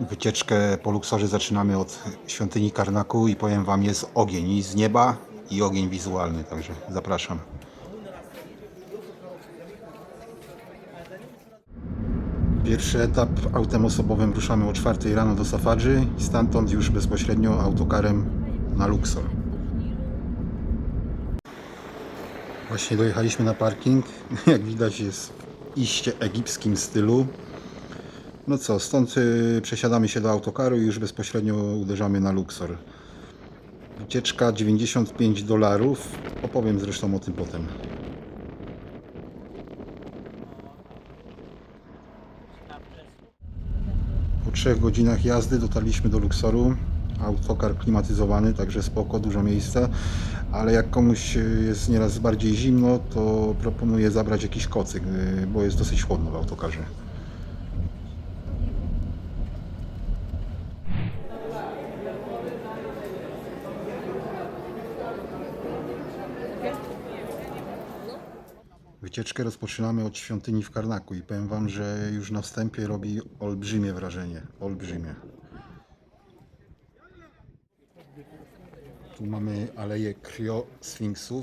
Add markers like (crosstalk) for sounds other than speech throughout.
Wycieczkę po Luksorze zaczynamy od świątyni Karnaku i powiem Wam, jest ogień i z nieba i ogień wizualny, także zapraszam. Pierwszy etap autem osobowym ruszamy o 4 rano do Safadży i stamtąd już bezpośrednio autokarem na Luxor. Właśnie dojechaliśmy na parking. (laughs) Jak widać jest iście egipskim stylu. No co, stąd y, przesiadamy się do autokaru i już bezpośrednio uderzamy na Luxor. Wycieczka 95 dolarów. Opowiem zresztą o tym potem. Po trzech godzinach jazdy dotarliśmy do Luxoru. Autokar klimatyzowany, także spoko, dużo miejsca. Ale jak komuś y, jest nieraz bardziej zimno, to proponuję zabrać jakiś kocyk, y, bo jest dosyć chłodno w autokarze. Wycieczkę rozpoczynamy od świątyni w Karnaku i powiem Wam, że już na wstępie robi olbrzymie wrażenie. Olbrzymie. Tu mamy aleję kryo-sfinksów.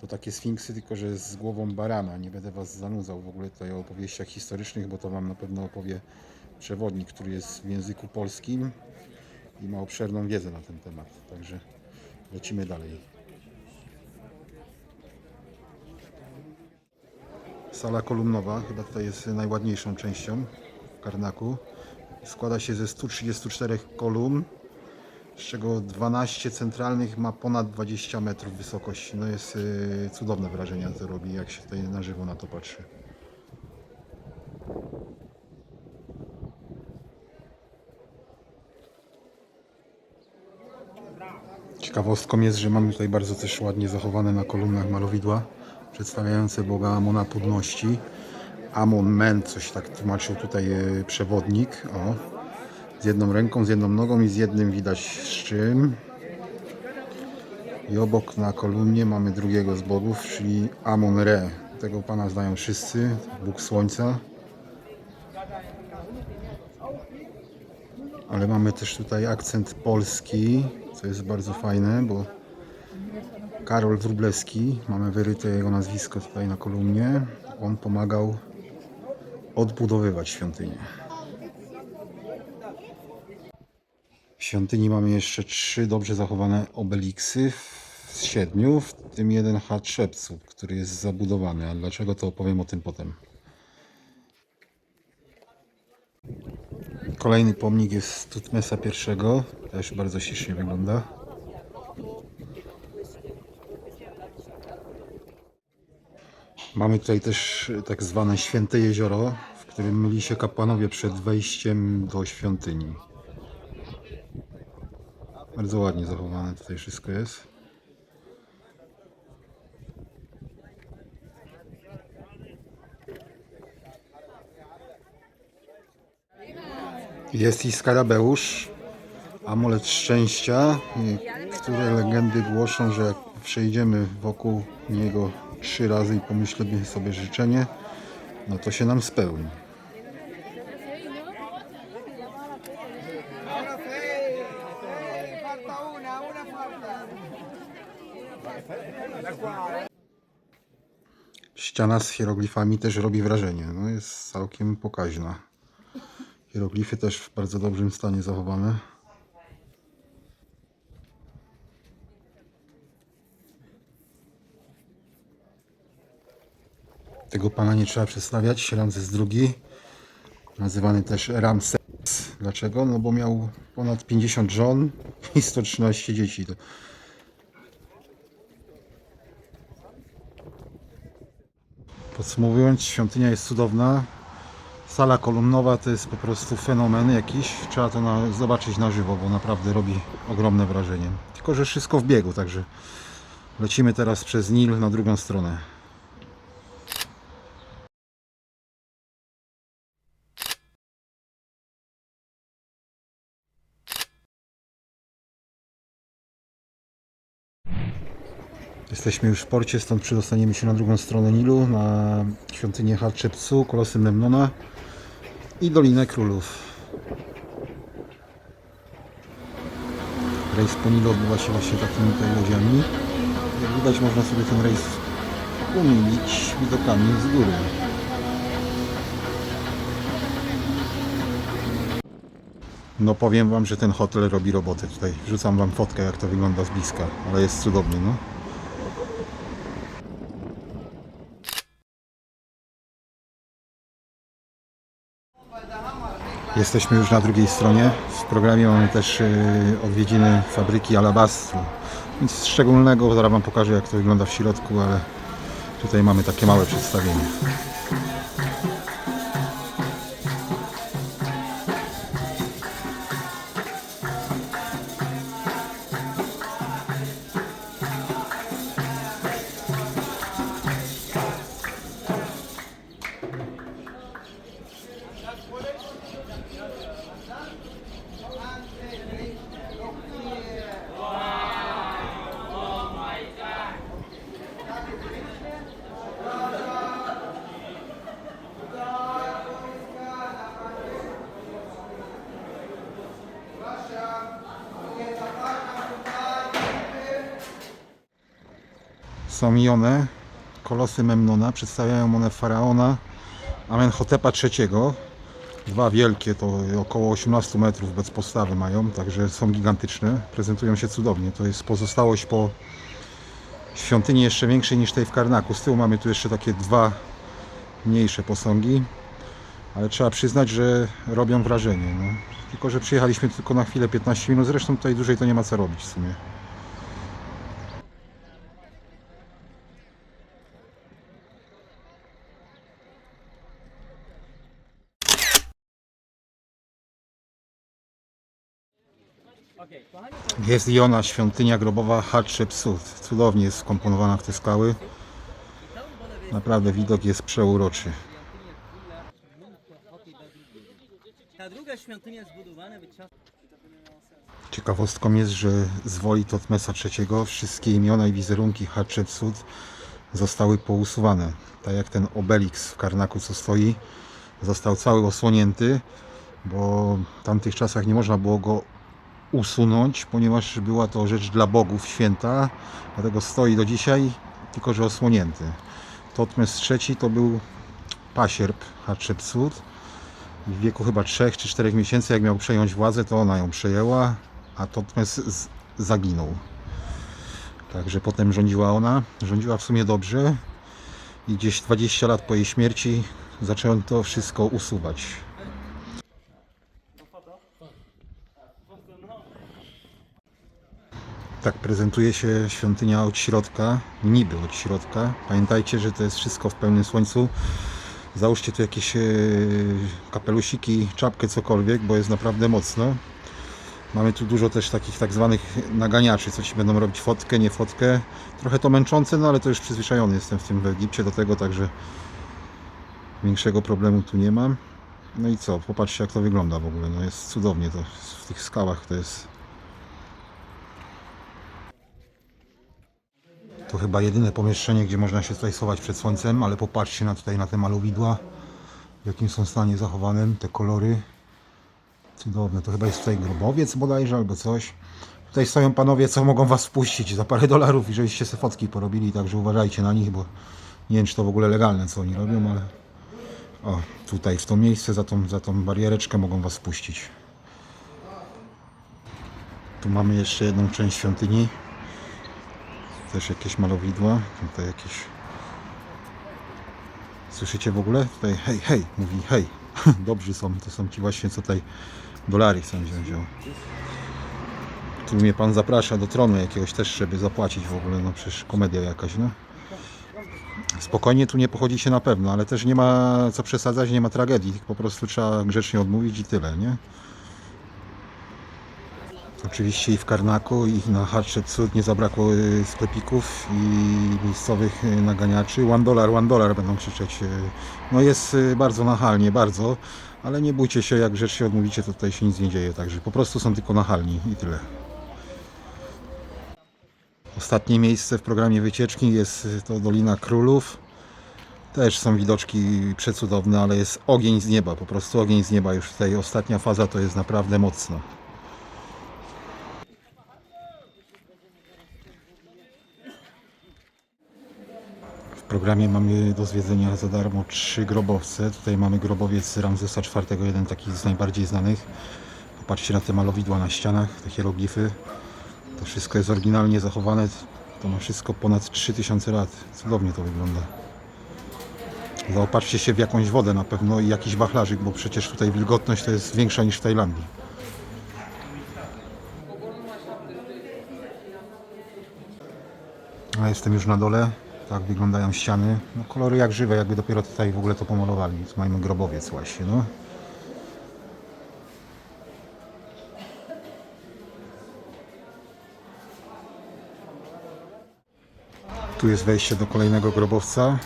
To takie sfinksy, tylko że z głową barana. Nie będę Was zanudzał w ogóle tutaj o opowieściach historycznych, bo to Wam na pewno opowie przewodnik, który jest w języku polskim i ma obszerną wiedzę na ten temat. Także lecimy dalej. Sala kolumnowa, chyba tutaj jest najładniejszą częścią w Karnaku. Składa się ze 134 kolumn, z czego 12 centralnych ma ponad 20 metrów wysokości. No jest y, cudowne wrażenie to robi, jak się tutaj na żywo na to patrzy. Ciekawostką jest, że mamy tutaj bardzo też ładnie zachowane na kolumnach malowidła przedstawiające Boga Amona Płodności. Amon Men, coś tak tłumaczył tutaj e, przewodnik. O, z jedną ręką, z jedną nogą i z jednym widać szczym. I obok na kolumnie mamy drugiego z bogów, czyli Amon Re. Tego pana znają wszyscy, Bóg Słońca. Ale mamy też tutaj akcent polski, co jest bardzo fajne, bo Karol Wróblewski, mamy wyryte jego nazwisko tutaj na kolumnie. On pomagał odbudowywać świątynię. W świątyni mamy jeszcze trzy dobrze zachowane obeliksy z siedmiu, w tym jeden Hatshepsut, który jest zabudowany. A dlaczego to opowiem o tym potem. Kolejny pomnik jest Tutmesa I, też bardzo ślicznie wygląda. Mamy tutaj też tak zwane święte jezioro, w którym myli się kapłanowie przed wejściem do świątyni. Bardzo ładnie zachowane tutaj wszystko jest. Jest i skarabeusz, amulet szczęścia, które legendy głoszą, że jak przejdziemy wokół niego trzy razy i pomyślimy sobie życzenie, no to się nam spełni. Ściana z hieroglifami też robi wrażenie. No jest całkiem pokaźna. Hieroglify też w bardzo dobrym stanie zachowane. Tego pana nie trzeba przedstawiać. Ramzes II, nazywany też Ramses. Dlaczego? No bo miał ponad 50 żon i 113 dzieci. Podsumowując, świątynia jest cudowna. Sala kolumnowa to jest po prostu fenomen jakiś. Trzeba to na, zobaczyć na żywo, bo naprawdę robi ogromne wrażenie. Tylko, że wszystko w biegu, także lecimy teraz przez Nil na drugą stronę. Jesteśmy już w porcie, stąd przedostaniemy się na drugą stronę Nilu, na świątynię Hatshepsu, Kolosy Memnona i Dolinę Królów. Rejs po Nilu odbywa się właśnie takimi tutaj łodziami. Jak widać można sobie ten rejs umilić widokami z góry. No powiem Wam, że ten hotel robi robotę tutaj. Wrzucam Wam fotkę jak to wygląda z bliska, ale jest cudowny no. Jesteśmy już na drugiej stronie. W programie mamy też y, odwiedziny fabryki alabastru. Nic szczególnego, zaraz Wam pokażę jak to wygląda w środku, ale tutaj mamy takie małe przedstawienie. Są i kolosy Memnona, przedstawiają one faraona Amenhotepa III. Dwa wielkie, to około 18 metrów bez postawy mają, także są gigantyczne, prezentują się cudownie. To jest pozostałość po świątyni jeszcze większej niż tej w Karnaku. Z tyłu mamy tu jeszcze takie dwa mniejsze posągi, ale trzeba przyznać, że robią wrażenie. No. Tylko, że przyjechaliśmy tylko na chwilę 15 minut, zresztą tutaj dłużej to nie ma co robić w sumie. Jest i ona, świątynia grobowa Hatshepsut. Cudownie jest skomponowana w te skały. Naprawdę widok jest przeuroczy. Ta druga świątynia zbudowana w czas Ciekawostką jest, że z woli Totmesa III wszystkie imiona i wizerunki Hatshepsut zostały pousuwane. Tak jak ten obeliks w Karnaku, co stoi, został cały osłonięty, bo w tamtych czasach nie można było go usunąć, ponieważ była to rzecz dla bogów święta, dlatego stoi do dzisiaj, tylko że osłonięty. Totmes III to był pasierb Hatshepsut. W wieku chyba 3 czy 4 miesięcy, jak miał przejąć władzę, to ona ją przejęła, a Totmes zaginął. Także potem rządziła ona, rządziła w sumie dobrze i gdzieś 20 lat po jej śmierci zaczęto to wszystko usuwać. Tak prezentuje się świątynia od środka, niby od środka. Pamiętajcie, że to jest wszystko w pełnym słońcu. Załóżcie tu jakieś e, kapelusiki, czapkę, cokolwiek, bo jest naprawdę mocno. Mamy tu dużo też takich tak zwanych naganiaczy, co ci będą robić fotkę, nie fotkę. Trochę to męczące, no ale to już przyzwyczajony jestem w tym w Egipcie do tego, także większego problemu tu nie mam. No i co, popatrzcie jak to wygląda w ogóle, no jest cudownie to w tych skałach to jest To chyba jedyne pomieszczenie, gdzie można się tutaj schować przed słońcem, ale popatrzcie na tutaj na te malowidła, w jakim są stanie zachowanym, te kolory. Cudowne, to chyba jest tutaj grobowiec bodajże albo coś. Tutaj stoją panowie, co mogą was wpuścić za parę dolarów i żebyście sobie fotki porobili, także uważajcie na nich, bo nie wiem czy to w ogóle legalne co oni robią, ale o, tutaj w to miejsce, za tą, za tą bariereczkę mogą was wpuścić. Tu mamy jeszcze jedną część świątyni. Też jakieś malowidła, tutaj jakieś... Słyszycie w ogóle? Tutaj hej, hej, mówi hej. (laughs) Dobrzy są, to są ci właśnie co tutaj dolary wziąć. o. Tu mnie pan zaprasza do tronu jakiegoś też, żeby zapłacić w ogóle, no przecież komedia jakaś, no. Spokojnie tu nie pochodzi się na pewno, ale też nie ma co przesadzać, nie ma tragedii, po prostu trzeba grzecznie odmówić i tyle, nie? Oczywiście i w Karnaku i na Hatshepsut nie zabrakło y, sklepików i miejscowych y, naganiaczy. One dollar, one dollar będą krzyczeć. y. No jest bardzo nachalnie, bardzo, ale nie bójcie się, jak grzecznie odmówicie, to tutaj się nic nie dzieje, także po prostu są tylko nachalni i tyle. Ostatnie miejsce w programie wycieczki jest to Dolina Królów. Też są widoczki przecudowne, ale jest ogień z nieba, po prostu ogień z nieba. Już tutaj ostatnia faza to jest naprawdę mocno. W programie mamy do zwiedzenia za darmo trzy grobowce. Tutaj mamy grobowiec Ramzesa IV, jeden taki z najbardziej znanych. Popatrzcie na te malowidła na ścianach, te hieroglify. To wszystko jest oryginalnie zachowane. To ma wszystko ponad 3000 lat. Cudownie to wygląda. Zaopatrzcie się w jakąś wodę na pewno i jakiś wachlarzyk, bo przecież tutaj wilgotność to jest większa niż w Tajlandii. A jestem już na dole. Tak wyglądają ściany. No, kolory jak żywe, jakby dopiero tutaj w ogóle to pomalowali. Tu mamy grobowiec właśnie, no. Tu jest wejście do kolejnego grobowca.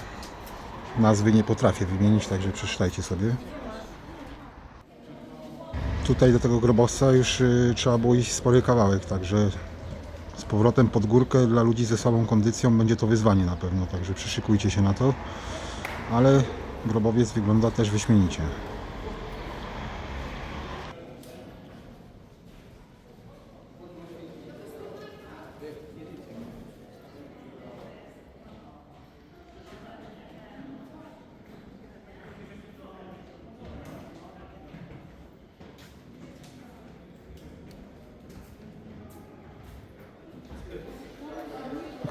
Nazwy nie potrafię wymienić, także przeczytajcie sobie. Tutaj do tego grobowca już y, trzeba było iść spory kawałek, także z powrotem pod górkę dla ludzi ze słabą kondycją będzie to wyzwanie na pewno, także przyszykujcie się na to. Ale grobowiec wygląda też wyśmienicie.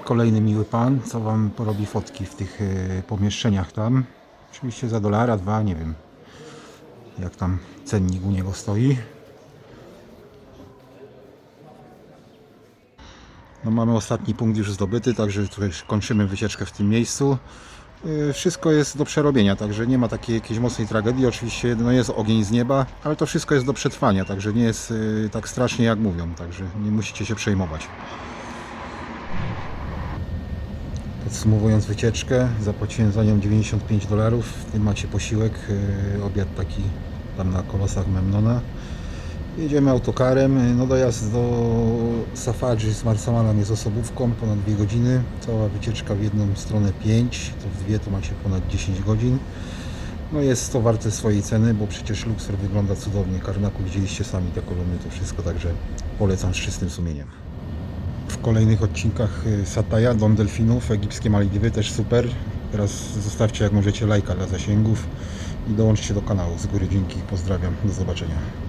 Kolejny miły pan, co wam porobi fotki w tych y, pomieszczeniach tam. Oczywiście za dolara, dwa, nie wiem jak tam cennik u niego stoi. No mamy ostatni punkt już zdobyty, także tutaj kończymy wycieczkę w tym miejscu. Y, Wszystko jest do przerobienia, także nie ma takiej jakiejś mocnej tragedii. Oczywiście no jest ogień z nieba, ale to wszystko jest do przetrwania, także nie jest y, tak strasznie jak mówią, także nie musicie się przejmować. Podsumowując wycieczkę, zapłaciłem za nią 95 dolarów. W tym macie posiłek, yy, obiad taki tam na kolosach Memnona. Jedziemy autokarem. No dojazd do Safadży z Marsamanem jest osobówką, ponad 2 godziny. Cała wycieczka w jedną stronę 5, to w dwie to macie ponad 10 godzin. No jest to warte swojej ceny, bo przecież Luxor wygląda cudownie. Karnaku widzieliście sami te kolumny, to wszystko, także polecam z czystym sumieniem kolejnych odcinkach y, Sataja, Dom Delfinów, egipskie Maldiwy też super. Teraz zostawcie jak możecie lajka dla zasięgów i dołączcie do kanału. Z góry dzięki, pozdrawiam, do zobaczenia.